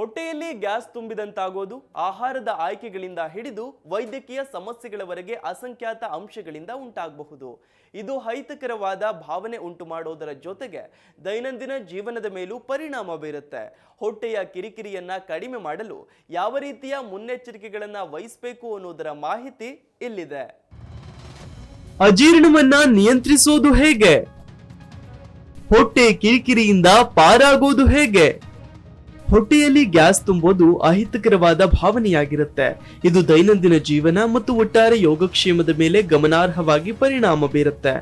ಹೊಟ್ಟೆಯಲ್ಲಿ ಗ್ಯಾಸ್ ತುಂಬಿದಂತಾಗೋದು, ಆಹಾರದ ಆಯ್ಕೆಗಳಿಂದ ಹಿಡಿದು ವೈದ್ಯಕೀಯ ಸಮಸ್ಯೆಗಳವರೆಗೆ ಅಸಂಖ್ಯಾತ ಅಂಶಗಳಿಂದ ಉಂಟಾಗಬಹುದು. ಇದು ಹೈತಕರವಾದ ಭಾವನೆ ಉಂಟು ಮಾಡೋದರ ಜೊತೆಗೆ ದೈನಂದಿನ ಜೀವನದ ಮೇಲೂ ಪರಿಣಾಮ ಬೀರುತ್ತೆ. ಹೊಟ್ಟೆಯ ಕಿರಿಕಿರಿಯನ್ನ ಕಡಿಮೆ ಮಾಡಲು ಯಾವ ರೀತಿಯ ಮುನ್ನೆಚ್ಚರಿಕೆಗಳನ್ನು ವಹಿಸಬೇಕು ಅನ್ನೋದರ ಮಾಹಿತಿ ಇಲ್ಲಿದೆ. ಅಜೀರ್ಣವನ್ನ ನಿಯಂತ್ರಿಸೋದು ಹೇಗೆ? ಹೊಟ್ಟೆ ಕಿರಿಕಿರಿಯಿಂದ ಪಾರಾಗೋದು ಹೇಗೆ? ಹೊಟ್ಟೆಯಲ್ಲಿ ಗ್ಯಾಸ್ ತುಂಬೋದು ಅಹಿತಕರವಾದ ಭಾವನೆಯಾಗಿರುತ್ತೆ. ಇದು ದೈನಂದಿನ ಜೀವನ ಮತ್ತು ಒಟ್ಟಾರೆ ಯೋಗಕ್ಷೇಮದ ಮೇಲೆ ಗಮನಾರ್ಹವಾಗಿ ಪರಿಣಾಮ ಬೀರುತ್ತೆ.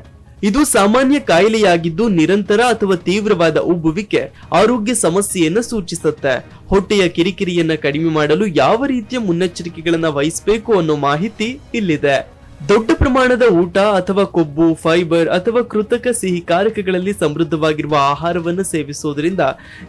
ಇದು ಸಾಮಾನ್ಯ ಕಾಯಿಲೆಯಾಗಿದ್ದು ನಿರಂತರ ಅಥವಾ ತೀವ್ರವಾದ ಉಬ್ಬುವಿಕೆ, ಆರೋಗ್ಯ ಸಮಸ್ಯೆಯನ್ನು ಸೂಚಿಸುತ್ತೆ. ಹೊಟ್ಟೆಯ ಕಿರಿಕಿರಿಯನ್ನ ಕಡಿಮೆ ಮಾಡಲು ಯಾವ ರೀತಿಯ ಮುನ್ನೆಚ್ಚರಿಕೆಗಳನ್ನ ವಹಿಸಬೇಕು ಅನ್ನೋ ಮಾಹಿತಿ ಇಲ್ಲಿದೆ. ದೊಡ್ಡ ಪ್ರಮಾಣದ ಊಟ ಅಥವಾ ಕೊಬ್ಬು, ಫೈಬರ್ ಅಥವಾ ಕೃತಕ ಸಿಹಿ ಕಾರಕಗಳಲ್ಲಿ ಸಮೃದ್ಧವಾಗಿರುವ ಆಹಾರವನ್ನು ಸೇವಿಸುವುದರಿಂದ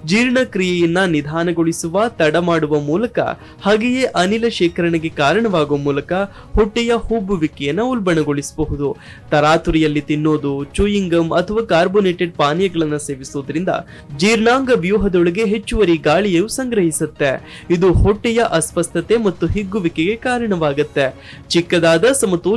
ಜೀರ್ಣಕ್ರಿಯೆಯನ್ನ ನಿಧಾನಗೊಳಿಸುವ, ತಡ ಮಾಡುವ ಮೂಲಕ, ಹಾಗೆಯೇ ಅನಿಲ ಶೇಖರಣೆಗೆ ಕಾರಣವಾಗುವ ಮೂಲಕ ಹೊಟ್ಟೆಯ ಹುಬ್ಬುವಿಕೆಯನ್ನು ಉಲ್ಬಣಗೊಳಿಸಬಹುದು. ತರಾತುರಿಯಲ್ಲಿ ತಿನ್ನೋದು ಚೂಯಿಂಗಮ್ ಅಥವಾ ಕಾರ್ಬೋನೇಟೆಡ್ ಪಾನೀಯಗಳನ್ನು ಸೇವಿಸುವುದರಿಂದ ಜೀರ್ಣಾಂಗ ವ್ಯೂಹದೊಳಗೆ ಹೆಚ್ಚುವರಿ ಗಾಳಿಯು ಸಂಗ್ರಹಿಸುತ್ತೆ. ಇದು ಹೊಟ್ಟೆಯ ಅಸ್ವಸ್ಥತೆ ಮತ್ತು ಹಿಗ್ಗುವಿಕೆಗೆ ಕಾರಣವಾಗುತ್ತೆ. ಚಿಕ್ಕದಾದ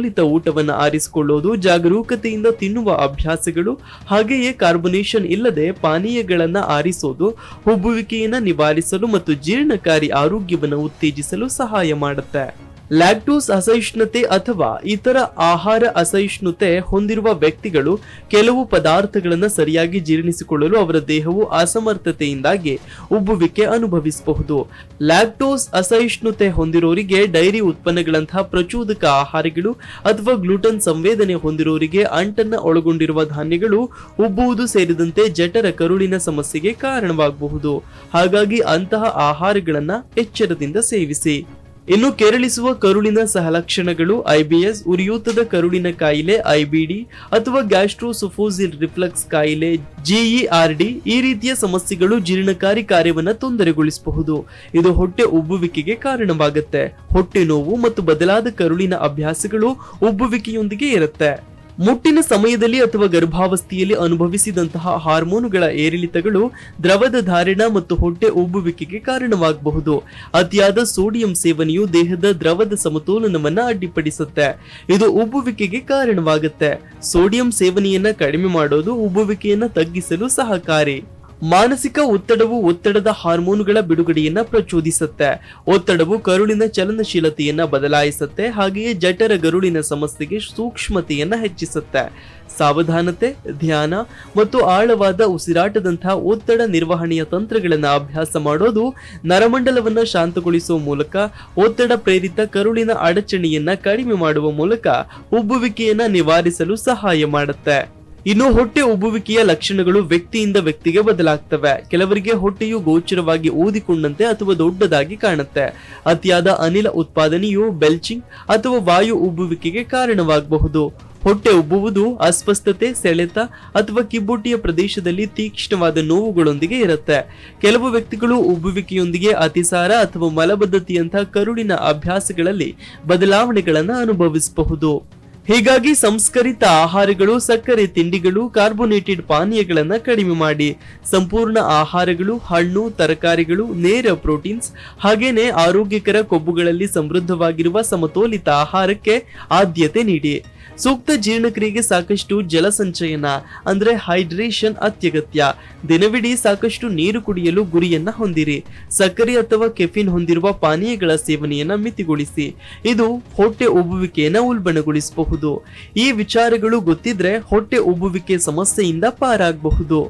ಸಮತೋಲಿತ ಊಟವನ್ನು ಆರಿಸಿಕೊಳ್ಳೋದು, ಜಾಗರೂಕತೆಯಿಂದ ತಿನ್ನುವ ಅಭ್ಯಾಸಗಳು, ಹಾಗೆಯೇ ಕಾರ್ಬೊನೇಷನ್ ಇಲ್ಲದೆ ಪಾನೀಯಗಳನ್ನು ಆರಿಸೋದು ಹುಬ್ಬುವಿಕೆಯನ್ನು ನಿವಾರಿಸಲು ಮತ್ತು ಜೀರ್ಣಕಾರಿ ಆರೋಗ್ಯವನ್ನು ಉತ್ತೇಜಿಸಲು ಸಹಾಯ ಮಾಡುತ್ತೆ. ಲ್ಯಾಕ್ಟೋಸ್ ಅಸಹಿಷ್ಣುತೆ ಅಥವಾ ಇತರ ಆಹಾರ ಅಸಹಿಷ್ಣುತೆ ಹೊಂದಿರುವ ವ್ಯಕ್ತಿಗಳು ಕೆಲವು ಪದಾರ್ಥಗಳನ್ನು ಸರಿಯಾಗಿ ಜೀರ್ಣಿಸಿಕೊಳ್ಳಲು ಅವರ ದೇಹವು ಅಸಮರ್ಥತೆಯಿಂದಾಗಿ ಉಬ್ಬುವಿಕೆ ಅನುಭವಿಸಬಹುದು. ಲ್ಯಾಕ್ಟೋಸ್ ಅಸಹಿಷ್ಣುತೆ ಹೊಂದಿರೋರಿಗೆ ಡೈರಿ ಉತ್ಪನ್ನಗಳಂತಹ ಪ್ರಚೋದಕ ಆಹಾರಗಳು ಅಥವಾ ಗ್ಲೂಟನ್ ಸಂವೇದನೆ ಹೊಂದಿರೋರಿಗೆ ಅಂಟನ್ನು ಒಳಗೊಂಡಿರುವ ಧಾನ್ಯಗಳು ಉಬ್ಬುವುದು ಸೇರಿದಂತೆ ಜಠರ ಕರುಳಿನ ಸಮಸ್ಯೆಗೆ ಕಾರಣವಾಗಬಹುದು. ಹಾಗಾಗಿ ಅಂತಹ ಆಹಾರಗಳನ್ನು ಎಚ್ಚರದಿಂದ ಸೇವಿಸಿ. ಇನ್ನು ಕೆರಳಿಸುವ ಕರುಳಿನ ಸಹಲಕ್ಷಣಗಳು ಐಬಿಎಸ್, ಉರಿಯೂತದ ಕರುಳಿನ ಕಾಯಿಲೆ, ಐಬಿಡಿ ಅಥವಾ ಗ್ಯಾಸ್ಟ್ರೋಸೊಫೋಸಿಲ್ ರಿಫ್ಲೆಕ್ಸ್ ಕಾಯಿಲೆ ಜಿಇಆರ್ಡಿ ಈ ರೀತಿಯ ಸಮಸ್ಯೆಗಳು ಜೀರ್ಣಕಾರಿ ಕಾರ್ಯವನ್ನು ತೊಂದರೆಗೊಳಿಸಬಹುದು. ಇದು ಹೊಟ್ಟೆ ಉಬ್ಬುವಿಕೆಗೆ ಕಾರಣವಾಗುತ್ತೆ. ಹೊಟ್ಟೆ ನೋವು ಮತ್ತು ಬದಲಾದ ಕರುಳಿನ ಅಭ್ಯಾಸಗಳು ಉಬ್ಬುವಿಕೆಯೊಂದಿಗೆ ಇರುತ್ತೆ. ಮುಟ್ಟಿನ ಸಮಯದಲ್ಲಿ ಅಥವಾ ಗರ್ಭಾವಸ್ಥೆಯಲ್ಲಿ ಅನುಭವಿಸಿದಂತಹ ಹಾರ್ಮೋನುಗಳ ಏರಿಳಿತಗಳು ದ್ರವದ ಧಾರಣ ಮತ್ತು ಹೊಟ್ಟೆ ಉಬ್ಬುವಿಕೆಗೆ ಕಾರಣವಾಗಬಹುದು. ಅತಿಯಾದ ಸೋಡಿಯಂ ಸೇವನೆಯು ದೇಹದ ದ್ರವದ ಸಮತೋಲನವನ್ನು ಅಡ್ಡಿಪಡಿಸುತ್ತೆ. ಇದು ಉಬ್ಬುವಿಕೆಗೆ ಕಾರಣವಾಗುತ್ತೆ. ಸೋಡಿಯಂ ಸೇವನೆಯನ್ನ ಕಡಿಮೆ ಮಾಡೋದು ಉಬ್ಬುವಿಕೆಯನ್ನ ತಗ್ಗಿಸಲು ಸಹಕಾರಿ. ಮಾನಸಿಕ ಒತ್ತಡವು ಒತ್ತಡದ ಹಾರ್ಮೋನುಗಳ ಬಿಡುಗಡೆಯನ್ನ ಪ್ರಚೋದಿಸುತ್ತೆ. ಒತ್ತಡವು ಕರುಳಿನ ಚಲನಶೀಲತೆಯನ್ನ ಬದಲಾಯಿಸುತ್ತೆ, ಹಾಗೆಯೇ ಜಠರ ಗರುಳಿನ ಸಮಸ್ಯೆಗೆ ಸೂಕ್ಷ್ಮತೆಯನ್ನ ಹೆಚ್ಚಿಸುತ್ತೆ. ಸಾವಧಾನತೆ, ಧ್ಯಾನ ಮತ್ತು ಆಳವಾದ ಉಸಿರಾಟದಂತಹ ಒತ್ತಡ ನಿರ್ವಹಣೆಯ ತಂತ್ರಗಳನ್ನು ಅಭ್ಯಾಸ ಮಾಡೋದು ನರಮಂಡಲವನ್ನು ಶಾಂತಗೊಳಿಸುವ ಮೂಲಕ, ಒತ್ತಡ ಪ್ರೇರಿತ ಕರುಳಿನ ಅಡಚಣೆಯನ್ನ ಕಡಿಮೆ ಮಾಡುವ ಮೂಲಕ ಉಬ್ಬುವಿಕೆಯನ್ನ ನಿವಾರಿಸಲು ಸಹಾಯ ಮಾಡುತ್ತೆ. ಇನ್ನು ಹೊಟ್ಟೆ ಉಬ್ಬುವಿಕೆಯ ಲಕ್ಷಣಗಳು ವ್ಯಕ್ತಿಯಿಂದ ವ್ಯಕ್ತಿಗೆ ಬದಲಾಗ್ತವೆ. ಕೆಲವರಿಗೆ ಹೊಟ್ಟೆಯು ಗೋಚರವಾಗಿ ಊದಿಕೊಂಡಂತೆ ಅಥವಾ ದೊಡ್ಡದಾಗಿ ಕಾಣುತ್ತೆ. ಅತಿಯಾದ ಅನಿಲ ಉತ್ಪಾದನೆಯು ಬೆಲ್ಚಿಂಗ್ ಅಥವಾ ವಾಯು ಉಬ್ಬುವಿಕೆಗೆ ಕಾರಣವಾಗಬಹುದು. ಹೊಟ್ಟೆ ಉಬ್ಬುವುದು ಅಸ್ವಸ್ಥತೆ, ಸೆಳೆತ ಅಥವಾ ಕಿಬ್ಬೊಟ್ಟಿಯ ಪ್ರದೇಶದಲ್ಲಿ ತೀಕ್ಷ್ಣವಾದ ನೋವುಗಳೊಂದಿಗೆ ಇರುತ್ತೆ. ಕೆಲವು ವ್ಯಕ್ತಿಗಳು ಉಬ್ಬುವಿಕೆಯೊಂದಿಗೆ ಅತಿಸಾರ ಅಥವಾ ಮಲಬದ್ಧತೆಯಂತಹ ಕರುಳಿನ ಅಭ್ಯಾಸಗಳಲ್ಲಿ ಬದಲಾವಣೆಗಳನ್ನು ಅನುಭವಿಸಬಹುದು. ಹೀಗಾಗಿ ಸಂಸ್ಕರಿತ ಆಹಾರಗಳು, ಸಕ್ಕರೆ ತಿಂಡಿಗಳು, ಕಾರ್ಬೋನೇಟೆಡ್ ಪಾನೀಯಗಳನ್ನು ಕಡಿಮೆ ಮಾಡಿ. ಸಂಪೂರ್ಣ ಆಹಾರಗಳು, ಹಣ್ಣು, ತರಕಾರಿಗಳು, ನೇರ ಪ್ರೋಟೀನ್ಸ್ ಹಾಗೇನೆ ಆರೋಗ್ಯಕರ ಕೊಬ್ಬುಗಳಲ್ಲಿ ಸಮೃದ್ಧವಾಗಿರುವ ಸಮತೋಲಿತ ಆಹಾರಕ್ಕೆ ಆದ್ಯತೆ ನೀಡಿ. ಸೂಕ್ತ ಜೀರ್ಣಕ್ರಿಯೆಗೆ ಸಾಕಷ್ಟು ಜಲಸಂಚಯನ ಅಂದ್ರೆ ಹೈಡ್ರೇಷನ್ ಅತ್ಯಗತ್ಯ. ದಿನವಿಡೀ ಸಾಕಷ್ಟು ನೀರು ಕುಡಿಯಲು ಗುರಿಯನ್ನ ಹೊಂದಿರಿ. ಸಕ್ಕರೆ ಅಥವಾ ಕೆಫಿನ್ ಹೊಂದಿರುವ ಪಾನೀಯಗಳ ಸೇವನೆಯನ್ನ ಮಿತಿಗೊಳಿಸಿ. ಇದು ಹೊಟ್ಟೆ ಉಬ್ಬುವಿಕೆಯನ್ನ ಉಲ್ಬಣಗೊಳಿಸಬಹುದು. ಈ ವಿಚಾರಗಳು ಗೊತ್ತಿದ್ರೆ ಹೊಟ್ಟೆ ಉಬ್ಬುವಿಕೆ ಸಮಸ್ಯೆಯಿಂದ ಪಾರಾಗಬಹುದು.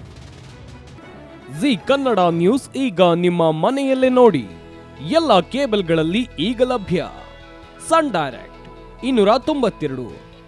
ಜಿ ಕನ್ನಡ ನ್ಯೂಸ್ ಈಗ ನಿಮ್ಮ ಮನೆಯಲ್ಲೇ ನೋಡಿ. ಎಲ್ಲ ಕೇಬಲ್ಗಳಲ್ಲಿ ಈಗ ಲಭ್ಯ. ಸನ್ ಡೈರೆಕ್ಟ್, ಇನ್ನೂರ ತೊಂಬತ್ತೆರಡು.